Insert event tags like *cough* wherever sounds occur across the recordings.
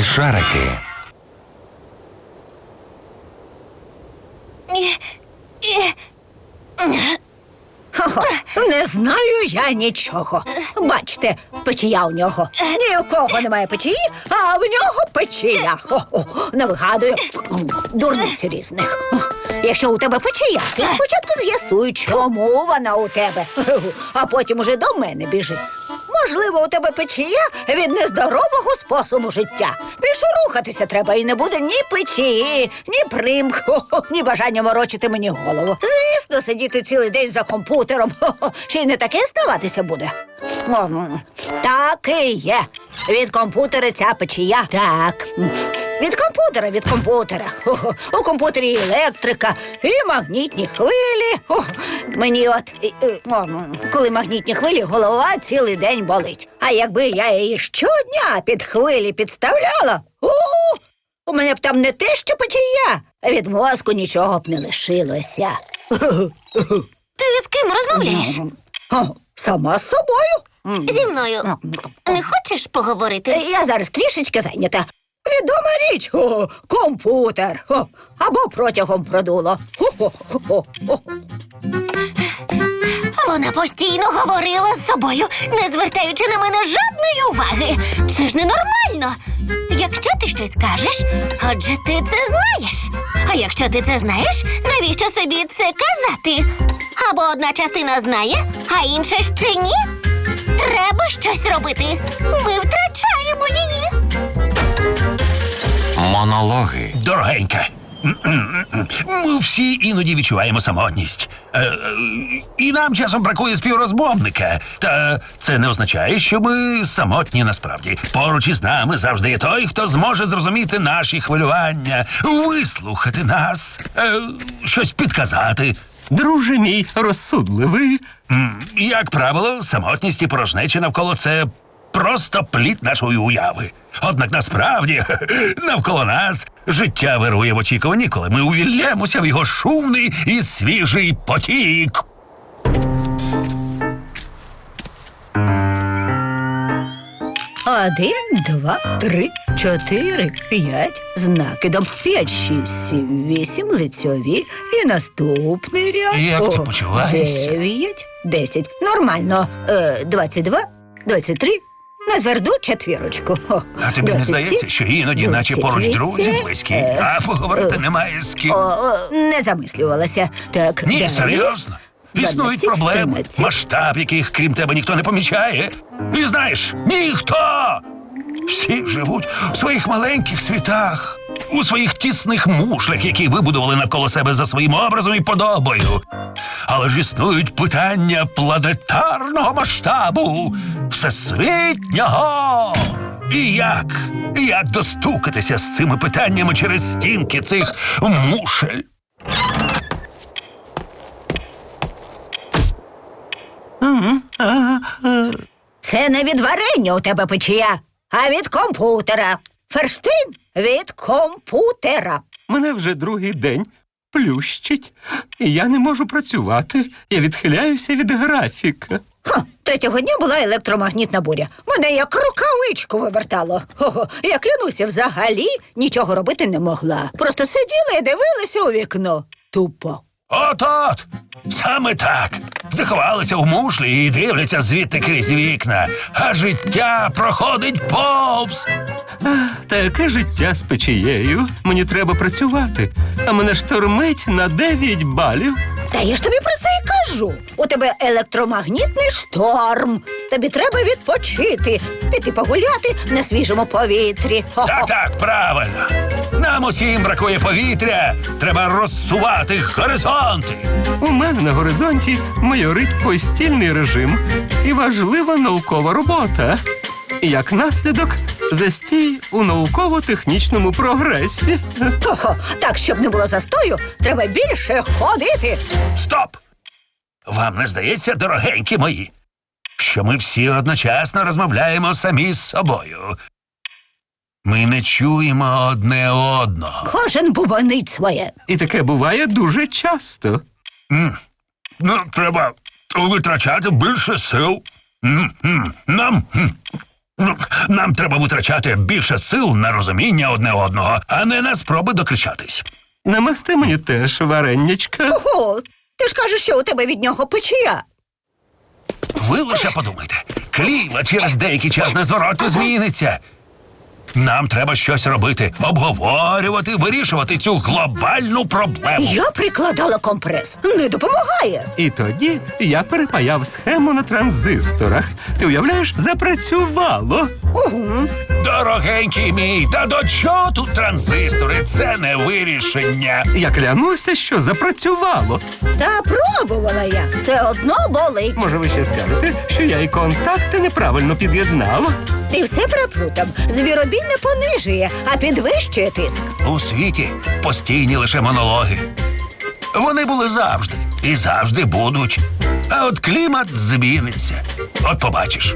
Смішарики. Не знаю я нічого. Бачите, печія у нього. Ні у кого немає печії, а в нього печія. О-о, не вигадую. Дурниць різних. Якщо у тебе печія, ти спочатку з'ясуй, чому вона у тебе, а потім уже до мене біжи. Можливо, у тебе печія від нездорового способу життя. Більше рухатися треба і не буде ні печії, ні примху, *laughs* ні бажання морочити мені голову. Звісно, сидіти цілий день за комп'ютером. *laughs* Ще й не таке ставатися буде. Так і є. Від комп'ютера ця печія. Так. Від комп'ютера, від комп'ютера. У комп'ютері і електрика, і магнітні хвилі. О, мені от, о, коли магнітні хвилі, голова цілий день болить. А якби я її щодня під хвилі підставляла, у, у мене б там не те, що печія, а від мозку нічого б не лишилося. Ти з ким розмовляєш? Сама з собою. Зі мною. Не хочеш поговорити? Я зараз трішечки зайнята. Відома річ, о, комп'ютер. О, або протягом продуло. Вона постійно говорила з собою, не звертаючи на мене жодної уваги. Це ж ненормально. Якщо ти щось кажеш, отже, ти це знаєш. А якщо ти це знаєш, навіщо собі це казати? Або одна частина знає, а інша ще ні. Треба щось робити. Ми втрачаємо її. Монологи. Дорогенька. Ми всі іноді відчуваємо самотність. Е, е, І нам часом бракує співрозмовника. Та це не означає, що ми самотні насправді. Поруч із нами завжди є той, хто зможе зрозуміти наші хвилювання, вислухати нас, е, щось підказати. Друже мій розсудливий. Як правило, самотність і порожнеча навколо це просто плід нашої уяви. Однак насправді *laughs* навколо нас життя вирує в очікуванні, коли ми увіллємося в його шумний і свіжий потік. Один, два, три, чотири, п'ять з накидом. П'ять, шість, сім, вісім, лицьові. І наступний ряд. Як ти О, почуваєшся? Дев'ять, десять. Нормально. Е, двадцять два, двадцять три. На тверду четвірочку. О, А тобі не 27, здається, що іноді, наче поруч 28, друзі близькі, е, а поговорити немає з ким. О, о, не замислювалася. Так, Ні, далі. серйозно. Існують 12, проблеми, 13. масштаб яких, крім тебе, ніхто не помічає. І знаєш, ніхто! Всі живуть у своїх маленьких світах, у своїх тісних мушлях, які вибудували навколо себе за своїм образом і подобою. Але ж існують питання планетарного масштабу, всесвітнього. І як? Як достукатися з цими питаннями через стінки цих мушель? Це не від варення у тебе печія, а від комп'ютера. Ферштин від комп'ютера. Мене вже другий день плющить. І я не можу працювати. Я відхиляюся від графіка. Ха, третього дня була електромагнітна буря. Мене як рукавичку вивертало. Ого, я клянуся, взагалі нічого робити не могла. Просто сиділа і дивилася у вікно. Тупо. От-от! Саме так. Заховалися в мушлі і дивляться звідти крізь вікна, а життя проходить повз. Таке життя з печією. Мені треба працювати, а мене штормить на 9 балів. Та я ж тобі про це кажу. У тебе електромагнітний шторм. Тобі треба відпочити, піти погуляти на свіжому повітрі. Так, так, правильно. Нам усім бракує повітря. Треба розсувати горизонти. У мене на горизонті майорить постільний режим і важлива наукова робота. Як наслідок, застій у науково-технічному прогресі. Так, щоб не було застою, треба більше ходити. Стоп! Вам не здається, дорогенькі мої, що ми всі одночасно розмовляємо самі з собою. Ми не чуємо одне одного. Кожен бубонить своє. І таке буває дуже часто. Ну, треба витрачати більше сил. М, м, Нам м, Ну, нам треба витрачати більше сил на розуміння одне одного, а не на спроби докричатись. Намасти мені теж вареннячка. Ого, ти ж кажеш, що у тебе від нього печія. Ви лише подумайте, кліва через деякий час незворотно зміниться. Нам треба щось робити, обговорювати, вирішувати цю глобальну проблему. Я прикладала компрес. Не допомагає. І тоді я перепаяв схему на транзисторах. Ти уявляєш, запрацювало. Угу. Дорогенький мій, та до чого тут транзистори? Це не вирішення. Я клянуся, що запрацювало. Та пробувала я. Все одно болить. Може, ви ще скажете, що я і контакти неправильно під'єднав? Ти все переплутав. Звіробій не понижує, а підвищує тиск. У світі постійні лише монологи. Вони були завжди і завжди будуть. А от клімат зміниться. От побачиш.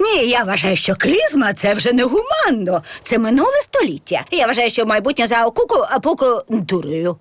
Ні, я вважаю, що клізма це вже не гуманно. Це минуле століття. Я вважаю, що майбутнє за окуку, а поку дурою.